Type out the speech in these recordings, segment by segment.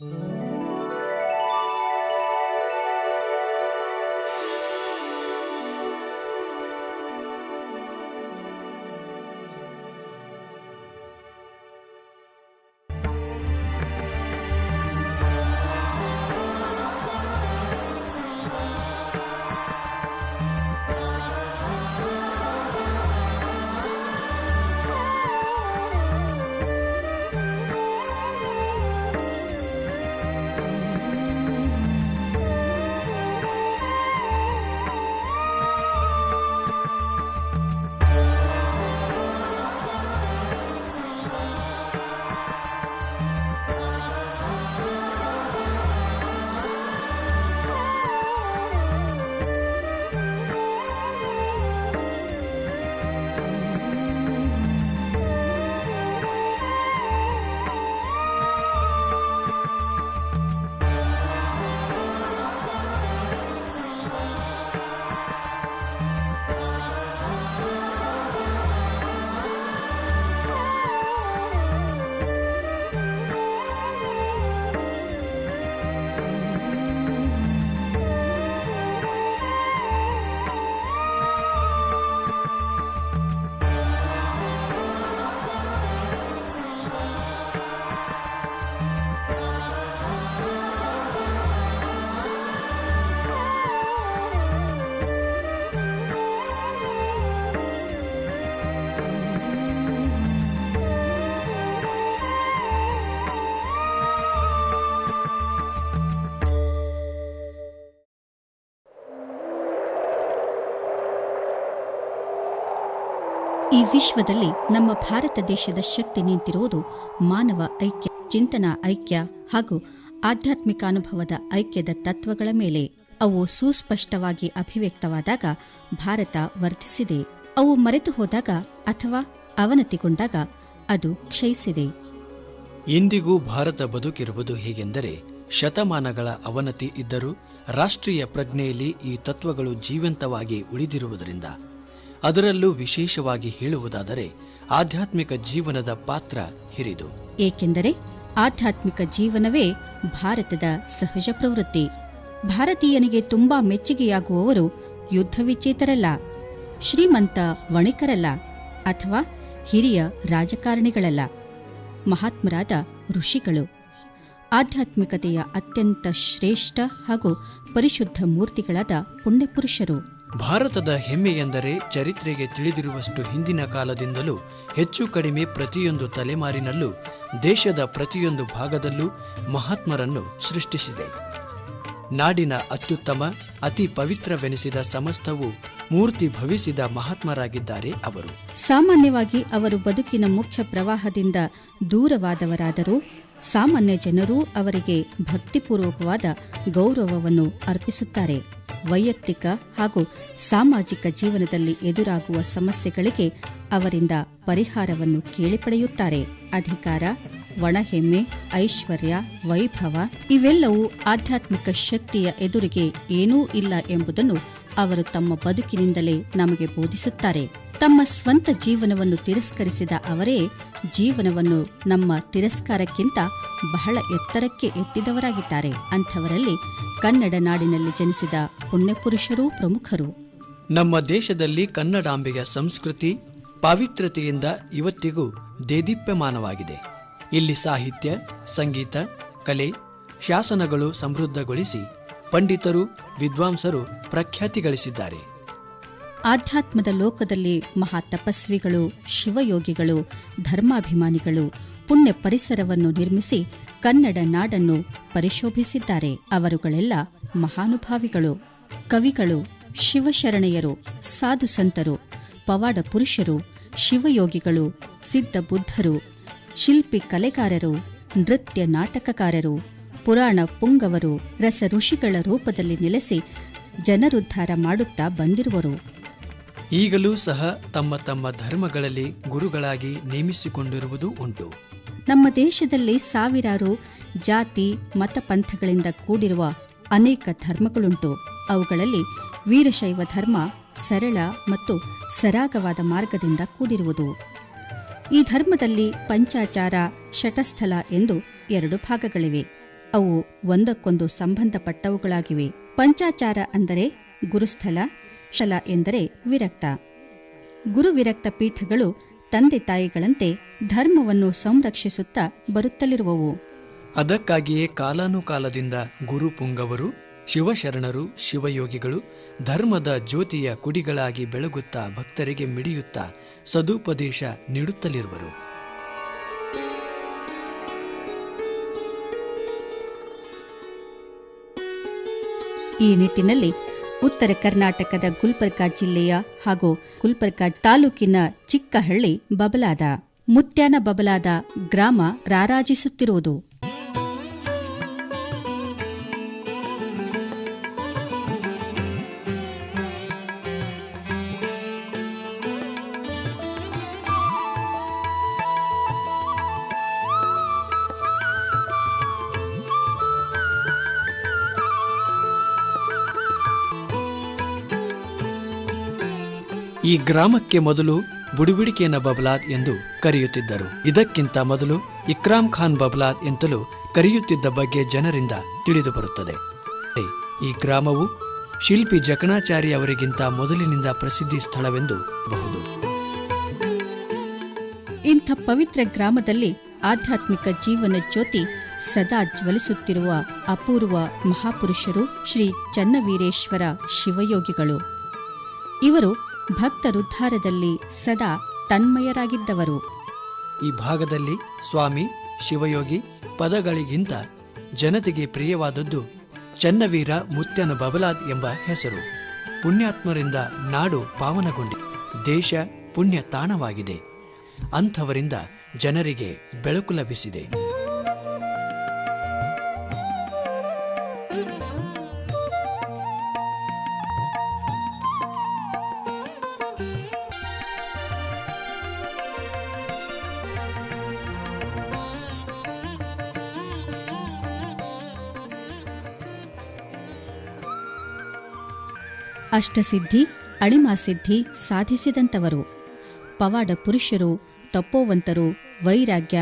ಈ ವಿಶ್ವದಲ್ಲಿ ನಮ್ಮ ಭಾರತ ದೇಶದ ಶಕ್ತಿ ನಿಂತಿರುವುದು ಮಾನವ ಐಕ್ಯ, ಚಿಂತನಾ ಐಕ್ಯ ಹಾಗೂ ಆಧ್ಯಾತ್ಮಿಕ ಅನುಭವದ ಐಕ್ಯದ ತತ್ವಗಳ ಮೇಲೆ. ಅವು ಸುಸ್ಪಷ್ಟವಾಗಿ ಅಭಿವ್ಯಕ್ತವಾದಾಗ ಭಾರತ ವರ್ಧಿಸಿದೆ. ಅವು ಮರೆತು ಹೋದಾಗ ಅಥವಾ ಅವನತಿಗೊಂಡಾಗ ಅದು ಕ್ಷಯಿಸಿದೆ. ಇಂದಿಗೂ ಭಾರತ ಬದುಕಿರುವುದು ಹೇಗೆಂದರೆ ಶತಮಾನಗಳ ಅವನತಿ ಇದ್ದರೂ ರಾಷ್ಟ್ರೀಯ ಪ್ರಜ್ಞೆಯಲ್ಲಿ ಈ ತತ್ವಗಳು ಜೀವಂತವಾಗಿ ಉಳಿದಿರುವುದರಿಂದ ಅದರಲ್ಲೂ ವಿಶೇಷವಾಗಿ ಹೇಳುವುದಾದರೆ ಆಧ್ಯಾತ್ಮಿಕ ಜೀವನದ ಪಾತ್ರ ಹಿರಿದು. ಏಕೆಂದರೆ ಆಧ್ಯಾತ್ಮಿಕ ಜೀವನವೇ ಭಾರತದ ಸಹಜ ಪ್ರವೃತ್ತಿ. ಭಾರತೀಯನಿಗೆ ತುಂಬಾ ಮೆಚ್ಚುಗೆಯಾಗುವವರು ಯುದ್ಧ ವಿಚೇತರಲ್ಲ ಶ್ರೀಮಂತ ವಣಿಕರಲ್ಲ, ಅಥವಾ ಹಿರಿಯ ರಾಜಕಾರಣಿಗಳಲ್ಲ. ಮಹಾತ್ಮರಾದ ಋಷಿಗಳು ಆಧ್ಯಾತ್ಮಿಕತೆಯ ಅತ್ಯಂತ ಶ್ರೇಷ್ಠ ಹಾಗೂ ಪರಿಶುದ್ಧ ಮೂರ್ತಿಗಳಾದ ಪುಣ್ಯಪುರುಷರು. ಭಾರತದ ಹೆಮ್ಮೆ ಎಂದರೆ ಚರಿತ್ರೆಗೆ ತಿಳಿದಿರುವಷ್ಟು ಹಿಂದಿನ ಕಾಲದಿಂದಲೂ ಹೆಚ್ಚು ಕಡಿಮೆ ಪ್ರತಿಯೊಂದು ತಲೆಮಾರಿನಲ್ಲೂ ದೇಶದ ಪ್ರತಿಯೊಂದು ಭಾಗದಲ್ಲೂ ಮಹಾತ್ಮರನ್ನು ಸೃಷ್ಟಿಸಿದೆ. ನಾಡಿನ ಅತ್ಯುತ್ತಮ, ಅತಿ ಪವಿತ್ರವೆನಿಸಿದ ಸಮಸ್ತವು ಮೂರ್ತಿ ಭವಿಸಿದ ಮಹಾತ್ಮರಾಗಿದ್ದಾರೆ ಅವರು. ಸಾಮಾನ್ಯವಾಗಿ ಅವರು ಬದುಕಿನ ಮುಖ್ಯ ಪ್ರವಾಹದಿಂದ ದೂರವಾದವರಾದರೂ ಸಾಮಾನ್ಯ ಜನರೂ ಅವರಿಗೆ ಭಕ್ತಿಪೂರ್ವಕವಾದ ಗೌರವವನ್ನು ಅರ್ಪಿಸುತ್ತಾರೆ. ವೈಯಕ್ತಿಕ ಹಾಗೂ ಸಾಮಾಜಿಕ ಜೀವನದಲ್ಲಿ ಎದುರಾಗುವ ಸಮಸ್ಯೆಗಳಿಗೆ ಅವರಿಂದ ಪರಿಹಾರವನ್ನು ಕೇಳಿಪಡೆಯುತ್ತಾರೆ. ಅಧಿಕಾರ, ಒಣಹೆಮ್ಮೆ, ಐಶ್ವರ್ಯ, ವೈಭವ ಇವೆಲ್ಲವೂ ಆಧ್ಯಾತ್ಮಿಕ ಶಕ್ತಿಯ ಎದುರಿಗೆ ಏನೂ ಇಲ್ಲ ಎಂಬುದನ್ನು ಅವರು ತಮ್ಮ ಬದುಕಿನಿಂದಲೇ ನಮಗೆ ಬೋಧಿಸುತ್ತಾರೆ. ತಮ್ಮ ಸ್ವಂತ ಜೀವನವನ್ನು ತಿರಸ್ಕರಿಸಿದ ಅವರೇ ಜೀವನವನ್ನು ನಮ್ಮ ತಿರಸ್ಕಾರಕ್ಕಿಂತ ಬಹಳ ಎತ್ತರಕ್ಕೆ ಎತ್ತಿದವರಾಗಿದ್ದಾರೆ. ಅಂಥವರಲ್ಲಿ ಕನ್ನಡ ನಾಡಿನಲ್ಲಿ ಜನಿಸಿದ ಪುಣ್ಯಪುರುಷರೂ ಪ್ರಮುಖರು. ನಮ್ಮ ದೇಶದಲ್ಲಿ ಕನ್ನಡಾಂಬೆಯ ಸಂಸ್ಕೃತಿ, ಪಾವಿತ್ರ್ಯತೆಯಿಂದ ಇವತ್ತಿಗೂ ದೇದೀಪ್ಯಮಾನವಾಗಿದೆ. ಇಲ್ಲಿ ಸಾಹಿತ್ಯ, ಸಂಗೀತ, ಕಲೆ, ಶಾಸನಗಳು ಸಮೃದ್ಧಗೊಳಿಸಿ, ಪಂಡಿತರು, ವಿದ್ವಾಂಸರು ಪ್ರಖ್ಯಾತಿ ಗಳಿಸಿದ್ದಾರೆ. ಆಧ್ಯಾತ್ಮದ ಲೋಕದಲ್ಲಿ ಮಹಾ ತಪಸ್ವಿಗಳು, ಶಿವಯೋಗಿಗಳು, ಧರ್ಮಾಭಿಮಾನಿಗಳು ಪುಣ್ಯ ಪರಿಸರವನ್ನು ನಿರ್ಮಿಸಿ ಕನ್ನಡ ನಾಡನ್ನು ಪರಿಶೋಭಿಸಿದ್ದಾರೆ. ಅವರುಗಳೆಲ್ಲ ಮಹಾನುಭಾವಿಗಳು. ಕವಿಗಳು, ಶಿವಶರಣೆಯರು, ಸಾಧು ಸಂತರು, ಪವಾಡ ಪುರುಷರು, ಶಿವಯೋಗಿಗಳು, ಸಿದ್ಧ ಬುದ್ಧರು, ಶಿಲ್ಪಿ ಕಲೆಗಾರರು, ನೃತ್ಯ ನಾಟಕಕಾರರು, ಪುರಾಣ ಪುಂಗವರು ರಸ ಋಷಿಗಳ ರೂಪದಲ್ಲಿ ನೆಲೆಸಿ ಜನರುದ್ಧಾರ ಮಾಡುತ್ತಾ ಬಂದಿರುವರು. ಈಗಲೂ ಸಹ ತಮ್ಮ ತಮ್ಮ ಧರ್ಮಗಳಲ್ಲಿ ಗುರುಗಳಾಗಿ ನೇಮಿಸಿಕೊಂಡಿರುವುದು ಉಂಟು. ನಮ್ಮ ದೇಶದಲ್ಲಿ ಸಾವಿರಾರು ಜಾತಿ, ಮತ ಪಂಥಗಳಿಂದ ಕೂಡಿರುವ ಅನೇಕ ಧರ್ಮಗಳುಂಟು. ಅವುಗಳಲ್ಲಿ ವೀರಶೈವ ಧರ್ಮ, ಸರಳ ಮತ್ತು ಸರಾಗವಾದ ಮಾರ್ಗದಿಂದ ಕೂಡಿರುವುದು. ಈ ಧರ್ಮದಲ್ಲಿ ಪಂಚಾಚಾರ ಶಟಸ್ಥಲ ಎಂದು ಎರಡು ಭಾಗಗಳಿವೆ. ಅವು ಒಂದಕ್ಕೊಂದು ಸಂಬಂಧಪಟ್ಟವುಗಳಾಗಿವೆ. ಪಂಚಾಚಾರ ಅಂದರೆ ಗುರುಸ್ಥಳ ಶಲ ಎಂದರೆ ವಿರಕ್ತ. ಗುರುವಿರಕ್ತ ಪೀಠಗಳು ತಂದೆ ತಾಯಿಗಳಂತೆ ಧರ್ಮವನ್ನು ಸಂರಕ್ಷಿಸುತ್ತಾ ಬರುತ್ತಲಿರುವವು. ಅದಕ್ಕಾಗಿಯೇ ಕಾಲಾನುಕಾಲದಿಂದ ಗುರುಪುಂಗವರು ಶಿವಶರಣರು ಶಿವಯೋಗಿಗಳು ಧರ್ಮದ ಜ್ಯೋತಿಯ ಕುಡಿಗಳಾಗಿ ಬೆಳಗುತ್ತಾ ಭಕ್ತರಿಗೆ ಮಿಡಿಯುತ್ತಾ ಸದುಪದೇಶ ನೀಡುತ್ತಲಿರುವರು. ಈ ನಿಟ್ಟಿನಲ್ಲಿ ಉತ್ತರ ಕರ್ನಾಟಕದ ಗುಲ್ಬರ್ಗಾ ಜಿಲ್ಲೆಯ ಹಾಗೂ ಗುಲ್ಬರ್ಗಾ ತಾಲೂಕಿನ ಚಿಕ್ಕಹಳ್ಳಿ ಬಬಲಾದ ಮುತ್ಯಾನ ಬಬಲಾದ ಗ್ರಾಮ ರಾರಾಜಿಸುತ್ತಿರುವುದು. ಈ ಗ್ರಾಮಕ್ಕೆ ಮೊದಲು ಬುಡಿಬಿಡಿಕೆನ ಬಬಲಾದ್ ಎಂದು ಕರೆಯುತ್ತಿದ್ದರು. ಇದಕ್ಕಿಂತ ಮೊದಲು ಇಕ್ರಾಮ್ ಖಾನ್ ಬಬಲಾದ್ ಎಂತಲೂ ಕರೆಯುತ್ತಿದ್ದ ಬಗ್ಗೆ ಜನರಿಂದ ತಿಳಿದು ಬರುತ್ತದೆ ಈ ಗ್ರಾಮವು ಶಿಲ್ಪಿ ಜಕಣಾಚಾರಿ ಅವರಿಗಿಂತ ಮೊದಲಿನಿಂದ ಪ್ರಸಿದ್ಧಿ ಸ್ಥಳವೆಂದು ಬಹುದು. ಇಂಥ ಪವಿತ್ರ ಗ್ರಾಮದಲ್ಲಿ ಆಧ್ಯಾತ್ಮಿಕ ಜೀವನ ಜ್ಯೋತಿ ಸದಾ ಜ್ವಲಿಸುತ್ತಿರುವ ಅಪೂರ್ವ ಮಹಾಪುರುಷರು ಶ್ರೀ ಚನ್ನವೀರೇಶ್ವರ ಶಿವಯೋಗಿಗಳು. ಇವರು ಭಕ್ತರುದ್ಧಾರದಲ್ಲಿ ಸದಾ ತನ್ಮಯರಾಗಿದ್ದವರು. ಈ ಭಾಗದಲ್ಲಿ ಸ್ವಾಮಿ, ಶಿವಯೋಗಿ ಪದಗಳಿಗಿಂತ ಜನತೆಗೆ ಪ್ರಿಯವಾದದ್ದು ಚನ್ನವೀರ ಮುತ್ಯನ ಬಬಲಾದ್ ಎಂಬ ಹೆಸರು. ಪುಣ್ಯಾತ್ಮರಿಂದ ನಾಡು ಪಾವನಗೊಂಡಿ, ದೇಶ ಪುಣ್ಯ ತಾಣವಾಗಿದೆ. ಅಂಥವರಿಂದ ಜನರಿಗೆ ಬೆಳಕು ಲಭಿಸಿದೆ. ಅಷ್ಟಸಿದ್ಧಿ, ಅಳಿಮಾಸಿದ್ಧಿ ಸಾಧಿಸಿದಂಥವರು. ಪವಾಡ ಪುರುಷರು, ತಪ್ಪೋವಂತರು, ವೈರಾಗ್ಯ,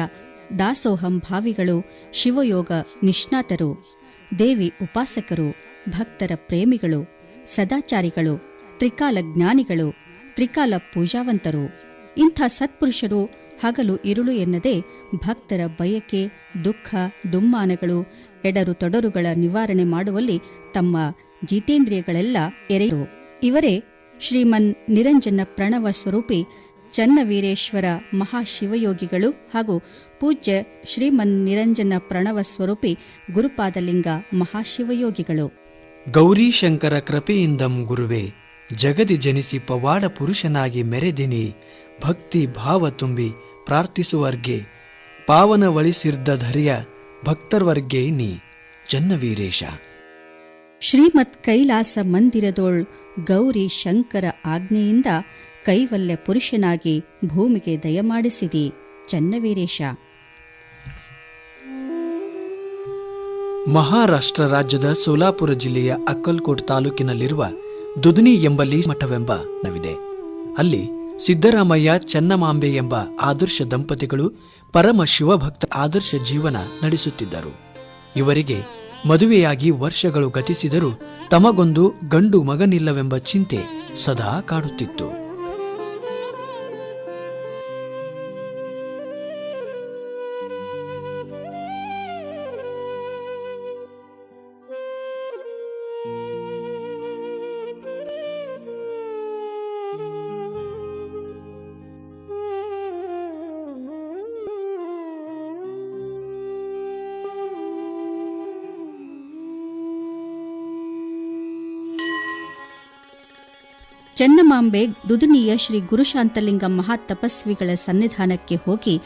ದಾಸೋಹಂ ಭಾವಿಗಳು, ಶಿವಯೋಗ ನಿಷ್ಣಾತರು, ದೇವಿ ಉಪಾಸಕರು, ಭಕ್ತರ ಪ್ರೇಮಿಗಳು, ಸದಾಚಾರಿಗಳು, ತ್ರಿಕಾಲ ಜ್ಞಾನಿಗಳು, ತ್ರಿಕಾಲ ಪೂಜಾವಂತರು. ಇಂಥ ಸತ್ಪುರುಷರು ಹಗಲು ಇರುಳು ಎನ್ನದೆ ಭಕ್ತರ ಬಯಕೆ, ದುಃಖ, ದುಮ್ಮಾನಗಳು, ಎಡರು ತೊಡರುಗಳ ನಿವಾರಣೆ ಮಾಡುವಲ್ಲಿ ತಮ್ಮ ಜಿತೇಂದ್ರಿಯಗಳೆಲ್ಲ ಎರೆಯರು. ಇವರೇ ಶ್ರೀಮನ್ ನಿರಂಜನ ಪ್ರಣವ ಸ್ವರೂಪಿ ಚನ್ನವೀರೇಶ್ವರ ಮಹಾಶಿವಯೋಗಿಗಳು ಹಾಗೂ ಪೂಜ್ಯ ಶ್ರೀಮನ್ ನಿರಂಜನ ಪ್ರಣವ ಸ್ವರೂಪಿ ಗುರುಪಾದಲಿಂಗ ಮಹಾಶಿವಯೋಗಿಗಳು. ಗೌರಿಶಂಕರ ಕೃಪೆಯಿಂದಂ ಗುರುವೆ, ಜಗದಿ ಜನಿಸಿ ಪವಾಡ ಪುರುಷನಾಗಿ ಮೆರೆದಿನಿ, ಭಕ್ತಿ ಭಾವ ತುಂಬಿ ಪ್ರಾರ್ಥಿಸುವರ್ಗೆ ಪಾವನವಳಿಸಿರ್ದ ಧರ್ಯ ಭಕ್ತರ್ವರ್ಗೆ ನೀ, ಚನ್ನವೀರೇಶ. ಶ್ರೀಮತ್ ಕೈಲಾಸ ಮಂದಿರದೋಳ್ ಗೌರಿ ಶಂಕರ ಆಜ್ಞೆಯಿಂದ ಕೈವಲ್ಯ ಪುರುಷನಾಗಿ ಭೂಮಿಗೆ ದಯಮಾಡಿಸಿದಿ ಚನ್ನವೀರೇಶ. ಮಹಾರಾಷ್ಟ್ರ ರಾಜ್ಯದ ಸೋಲಾಪುರ ಜಿಲ್ಲೆಯ ಅಕ್ಕಲ್ಕೋಟ್ ತಾಲೂಕಿನಲ್ಲಿರುವ ದುದ್ನಿ ಎಂಬಲ್ಲಿ ಮಠವೆಂಬ ನವಿದೆ. ಅಲ್ಲಿ ಸಿದ್ದರಾಮಯ್ಯ ಚನ್ನಮಾಂಬೆ ಎಂಬ ಆದರ್ಶ ದಂಪತಿಗಳು ಪರಮ ಶಿವಭಕ್ತ ಆದರ್ಶ ಜೀವನ ನಡೆಸುತ್ತಿದ್ದರು. ಇವರಿಗೆ ಮದುವೆಯಾಗಿ ವರ್ಷಗಳು ಗತಿಸಿದರೂ ತಮಗೊಂದು ಗಂಡು ಮಗನಿಲ್ಲವೆಂಬ ಚಿಂತೆ ಸದಾ ಕಾಡುತ್ತಿತ್ತು. ಚನ್ನಮಾಂಬೆ ದುದುನಿಯ ಶ್ರೀ ಗುರುಶಾಂತಲಿಂಗ ಮಹಾತಪಸ್ವಿಗಳ ಸನ್ನಿಧಾನಕ್ಕೆ ಹೋಗಿ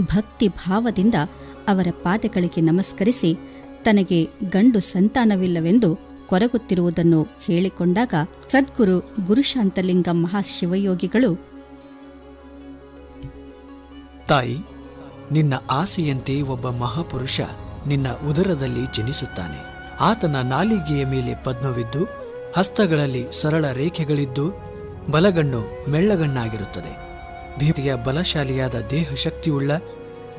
ಭಕ್ತಿ ಭಾವದಿಂದ ಅವರ ಪಾದಗಳಿಗೆ ನಮಸ್ಕರಿಸಿ ತನಗೆ ಗಂಡು ಸಂತಾನವಿಲ್ಲವೆಂದು ಕೊರಗುತ್ತಿರುವುದನ್ನು ಹೇಳಿಕೊಂಡಾಗ ಸದ್ಗುರು ಗುರುಶಾಂತಲಿಂಗ ಮಹಾಶಿವಯೋಗಿಗಳು ತಾಯಿ, ನಿನ್ನ ಆಸೆಯಂತೆ ಒಬ್ಬ ಮಹಾಪುರುಷ ನಿನ್ನ ಉದರದಲ್ಲಿ ಜನಿಸುತ್ತಾನೆ. ಆತನ ನಾಲಿಗೆಯ ಮೇಲೆ ಪದ್ಮವಿದ್ದು ಹಸ್ತಗಳಲ್ಲಿ ಸರಳ ರೇಖೆಗಳಿದ್ದು ಬಲಗಣ್ಣು ಮೆಳ್ಳಗಣ್ಣಾಗಿರುತ್ತದೆ. ಭೀತಿಯ ಬಲಶಾಲಿಯಾದ ದೇಹ ಶಕ್ತಿಯುಳ್ಳ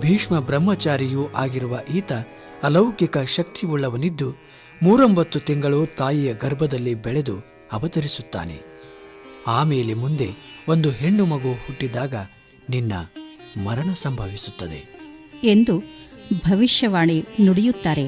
ಭೀಷ್ಮ ಬ್ರಹ್ಮಚಾರಿಯೂ ಆಗಿರುವ ಈತ ಅಲೌಕಿಕ ಶಕ್ತಿಯುಳ್ಳವನಿದ್ದು ಮೂರೊಂಬತ್ತು ತಿಂಗಳು ತಾಯಿಯ ಗರ್ಭದಲ್ಲಿ ಬೆಳೆದು ಅವತರಿಸುತ್ತಾನೆ. ಆಮೇಲೆ ಮುಂದೆ ಒಂದು ಹೆಣ್ಣು ಮಗು ಹುಟ್ಟಿದಾಗ ನಿನ್ನ ಮರಣ ಸಂಭವಿಸುತ್ತದೆ. ಎಂದು ಭವಿಷ್ಯವಾಣಿ ನುಡಿಯುತ್ತಾರೆ.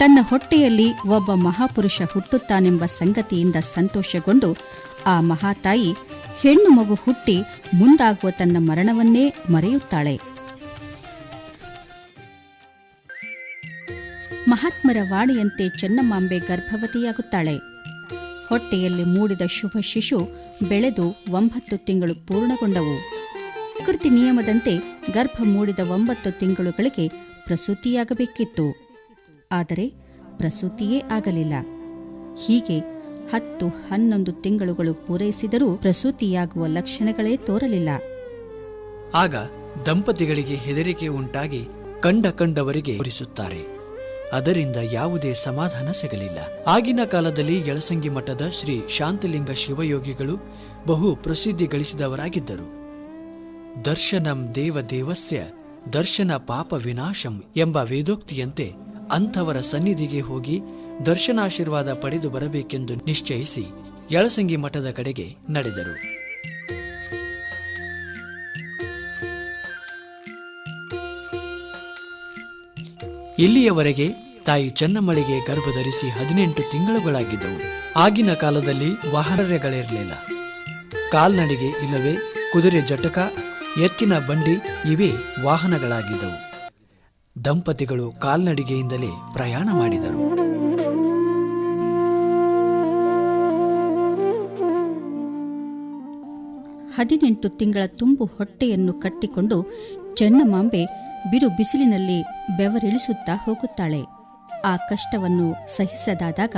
ತನ್ನ ಹೊಟ್ಟೆಯಲ್ಲಿ ಒಬ್ಬ ಮಹಾಪುರುಷ ಹುಟ್ಟುತ್ತಾನೆಂಬ ಸಂಗತಿಯಿಂದ ಸಂತೋಷಗೊಂಡು ಆ ಮಹಾತಾಯಿ ಹೆಣ್ಣು ಮಗು ಹುಟ್ಟಿ ಮುಂದಾಗುವ ತನ್ನ ಮರಣವನ್ನೇ ಮರೆಯುತ್ತಾಳೆ. ಮಹಾತ್ಮರ ವಾಣಿಯಂತೆ ಚೆನ್ನಮಾಂಬೆ ಗರ್ಭವತಿಯಾಗುತ್ತಾಳೆ. ಹೊಟ್ಟೆಯಲ್ಲಿ ಮೂಡಿದ ಶುಭ ಶಿಶು ಬೆಳೆದು ಒಂಬತ್ತು ತಿಂಗಳು ಪೂರ್ಣಗೊಂಡವು. ಕೃತಿ ನಿಯಮದಂತೆ ಗರ್ಭ ಮೂಡಿದ ಒಂಬತ್ತು ತಿಂಗಳುಗಳಿಗೆ ಪ್ರಸೂತಿಯಾಗಬೇಕಿತ್ತು. ಆದರೆ ಪ್ರಸೂತಿಯೇ ಆಗಲಿಲ್ಲ. ಹೀಗೆ ಹತ್ತು ಹನ್ನೊಂದು ತಿಂಗಳುಗಳು ಪೂರೈಸಿದರೂ ಪ್ರಸೂತಿಯಾಗುವ ಲಕ್ಷಣಗಳೇ ತೋರಲಿಲ್ಲ. ಆಗ ದಂಪತಿಗಳಿಗೆ ಹೆದರಿಕೆ ಉಂಟಾಗಿ ಕಂಡ ಕಂಡವರಿಗೆ ತೋರಿಸುತ್ತಾರೆ. ಅದರಿಂದ ಯಾವುದೇ ಸಮಾಧಾನ ಸಿಗಲಿಲ್ಲ. ಆಗಿನ ಕಾಲದಲ್ಲಿ ಯಳಸಂಗಿ ಮಠದ ಶ್ರೀ ಶಾಂತಲಿಂಗ ಶಿವಯೋಗಿಗಳು ಬಹು ಪ್ರಸಿದ್ಧಿ ಗಳಿಸಿದವರಾಗಿದ್ದರು. ದರ್ಶನಂ ದೇವ ದೇವಸ್ಯ, ದರ್ಶನ ಪಾಪ ವಿನಾಶಂ ಎಂಬ ವೇದೋಕ್ತಿಯಂತೆ ಅಂಥವರ ಸನ್ನಿಧಿಗೆ ಹೋಗಿ ದರ್ಶನಾಶೀರ್ವಾದ ಪಡೆದು ಬರಬೇಕೆಂದು ನಿಶ್ಚಯಿಸಿ ಯಳಸಂಗಿ ಮಠದ ಕಡೆಗೆ ನಡೆದರು. ಇಲ್ಲಿಯವರೆಗೆ ತಾಯಿ ಚೆನ್ನಮ್ಮಳಿಗೆ ಗರ್ಭಧರಿಸಿ ಹದಿನೆಂಟು ತಿಂಗಳುಗಳಾಗಿದ್ದವು. ಆಗಿನ ಕಾಲದಲ್ಲಿ ವಾಹನಗಳಿರಲಿಲ್ಲ. ಕಾಲ್ನಡಿಗೆ ಇಲ್ಲವೇ ಕುದುರೆ ಜಟಕ, ಎತ್ತಿನ ಬಂಡಿ ಇವೇ ವಾಹನಗಳಾಗಿದ್ದವು. ದಂಪತಿಗಳು ಕಾಲ್ನಡಿಗೆಯಿಂದಲೇ ಪ್ರಯಾಣ ಮಾಡಿದರು. ಹದಿನೆಂಟು ತಿಂಗಳ ತುಂಬು ಹೊಟ್ಟೆಯನ್ನು ಕಟ್ಟಿಕೊಂಡು ಚೆನ್ನಮಾಂಬೆ ಬಿರು ಬಿಸಿಲಿನಲ್ಲಿ ಬೆವರಿಳಿಸುತ್ತಾ ಹೋಗುತ್ತಾಳೆ. ಆ ಕಷ್ಟವನ್ನು ಸಹಿಸದಾದಾಗ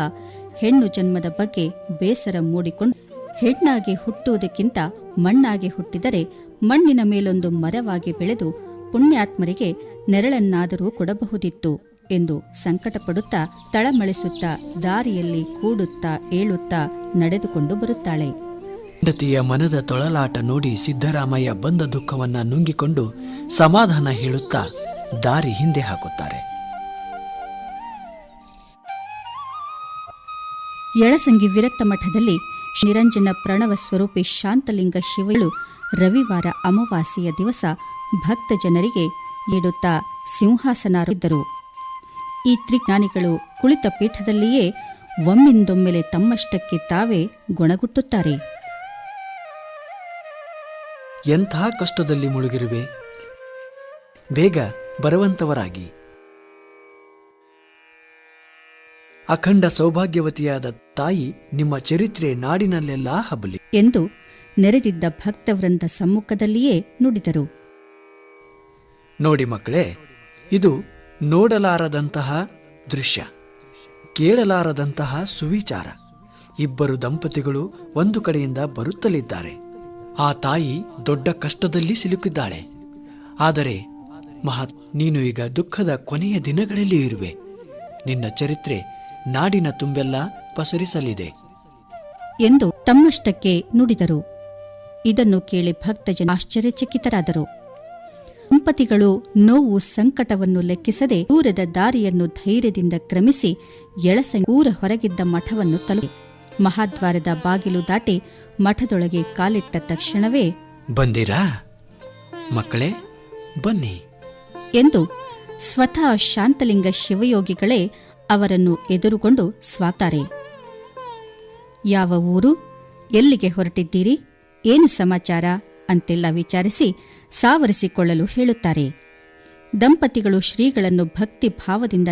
ಹೆಣ್ಣು ಜನ್ಮದ ಬಗ್ಗೆ ಬೇಸರ ಮೂಡಿಕೊಂಡು ಹೆಣ್ಣಾಗಿ ಹುಟ್ಟುವುದಕ್ಕಿಂತ ಮಣ್ಣಾಗಿ ಹುಟ್ಟಿದರೆ ಮಣ್ಣಿನ ಮೇಲೊಂದು ಮರವಾಗಿ ಬೆಳೆದು ಪುಣ್ಯಾತ್ಮರಿಗೆ ನೆರಳನ್ನಾದರೂ ಕೊಡಬಹುದಿತ್ತು ಎಂದು ಸಂಕಟಪಡುತ್ತಾ ತಳಮಳಿಸುತ್ತಾ ದಾರಿಯಲ್ಲಿ ಕೂಡುತ್ತಾ ಏಳುತ್ತಾ ನಡೆದುಕೊಂಡು ಬರುತ್ತಾಳೆ. ಹೆಂಡತಿಯ ಮನದ ತೊಳಲಾಟ ನೋಡಿ ಸಿದ್ದರಾಮಯ್ಯ ಬಂದ ದುಃಖವನ್ನ ನುಂಗಿಕೊಂಡು ಸಮಾಧಾನ ಹೇಳುತ್ತಾ ದಾರಿ ಹಿಂದೆ ಹಾಕುತ್ತಾರೆ. ಯಳಸಂಗಿ ವಿರಕ್ತ ಮಠದಲ್ಲಿ ನಿರಂಜನ ಪ್ರಣವ ಸ್ವರೂಪಿ ಶಾಂತಲಿಂಗ ಶಿವಳು ರವಿವಾರ ಅಮಾವಾಸ್ಯೆಯ ದಿವಸ ಭಕ್ತ ಜನರಿಗೆ ನೀಡುತ್ತಾ ಸಿಂಹಾಸನಾರಿದ್ದರು ಈ ತ್ರಿಜ್ಞಾನಿಗಳು ಕುಳಿತ ಪೀಠದಲ್ಲಿಯೇ ಒಮ್ಮಿಂದೊಮ್ಮೆಲೆ ತಮ್ಮಷ್ಟಕ್ಕೆ ತಾವೇ ಗುಣಗುಟ್ಟುತ್ತಾರೆ. ಎಂಥ ಕಷ್ಟದಲ್ಲಿ ಮುಳುಗಿರುವೆ? ಬೇಗ ಬರುವಂತವರಾಗಿ. ಅಖಂಡ ಸೌಭಾಗ್ಯವತಿಯಾದ ತಾಯಿ ನಿಮ್ಮ ಚರಿತ್ರೆ ನಾಡಿನಲ್ಲೆಲ್ಲಾ ಹಬ್ಬಲಿ ಎಂದು ನೆರೆದಿದ್ದ ಭಕ್ತವೃಂದ ಸಮ್ಮುಖದಲ್ಲಿಯೇ ನುಡಿದರು. ನೋಡಿ ಮಕ್ಕಳೇ, ಇದು ನೋಡಲಾರದಂತಹ ದೃಶ್ಯ, ಕೇಳಲಾರದಂತಹ ಸುವಿಚಾರ. ಇಬ್ಬರು ದಂಪತಿಗಳು ಒಂದು ಕಡೆಯಿಂದ ಬರುತ್ತಲಿದ್ದಾರೆ. ಆ ತಾಯಿ ದೊಡ್ಡ ಕಷ್ಟದಲ್ಲಿ ಸಿಲುಕಿದ್ದಾಳೆ. ಆದರೆ ಮಹತ್ ನೀನು ಈಗ ದುಃಖದ ಕೊನೆಯ ದಿನಗಳಲ್ಲಿ ಇರುವೆ. ನಿನ್ನ ಚರಿತ್ರೆ ನಾಡಿನ ತುಂಬೆಲ್ಲ ಪಸರಿಸಲಿದೆ. ಎಂದು ತಮ್ಮಷ್ಟಕ್ಕೆ ನುಡಿದರು. ಇದನ್ನು ಕೇಳಿ ಭಕ್ತಜನ ಆಶ್ಚರ್ಯಚಕಿತರಾದರು. ದಂಪತಿಗಳು ನೋವು ಸಂಕಟವನ್ನು ಲೆಕ್ಕಿಸದೆ ದೂರದ ದಾರಿಯನ್ನು ಧೈರ್ಯದಿಂದ ಕ್ರಮಿಸಿ ಎಳಸ ಊರ ಹೊರಗಿದ್ದ ಮಠವನ್ನು ತಲುಪಿ ಮಹಾದ್ವಾರದ ಬಾಗಿಲು ದಾಟಿ ಮಠದೊಳಗೆ ಕಾಲಿಟ್ಟ ತಕ್ಷಣವೇ ಬಂದಿರಾ? ಮಕ್ಕಳೇ ಬನ್ನಿ. ಎಂದು ಸ್ವತಃ ಶಾಂತಲಿಂಗ ಶಿವಯೋಗಿಗಳೇ ಅವರನ್ನು ಎದುರುಗೊಂಡು ಸ್ವಾತಾರೆ. ಯಾವ ಊರು? ಎಲ್ಲಿಗೆ ಹೊರಟಿದ್ದೀರಿ? ಏನು ಸಮಾಚಾರ? ಅಂತೆಲ್ಲ ವಿಚಾರಿಸಿ ಸಾವರಿಸಿಕೊಳ್ಳಲು ಹೇಳುತ್ತಾರೆ. ದಂಪತಿಗಳು ಶ್ರೀಗಳನ್ನು ಭಕ್ತಿ ಭಾವದಿಂದ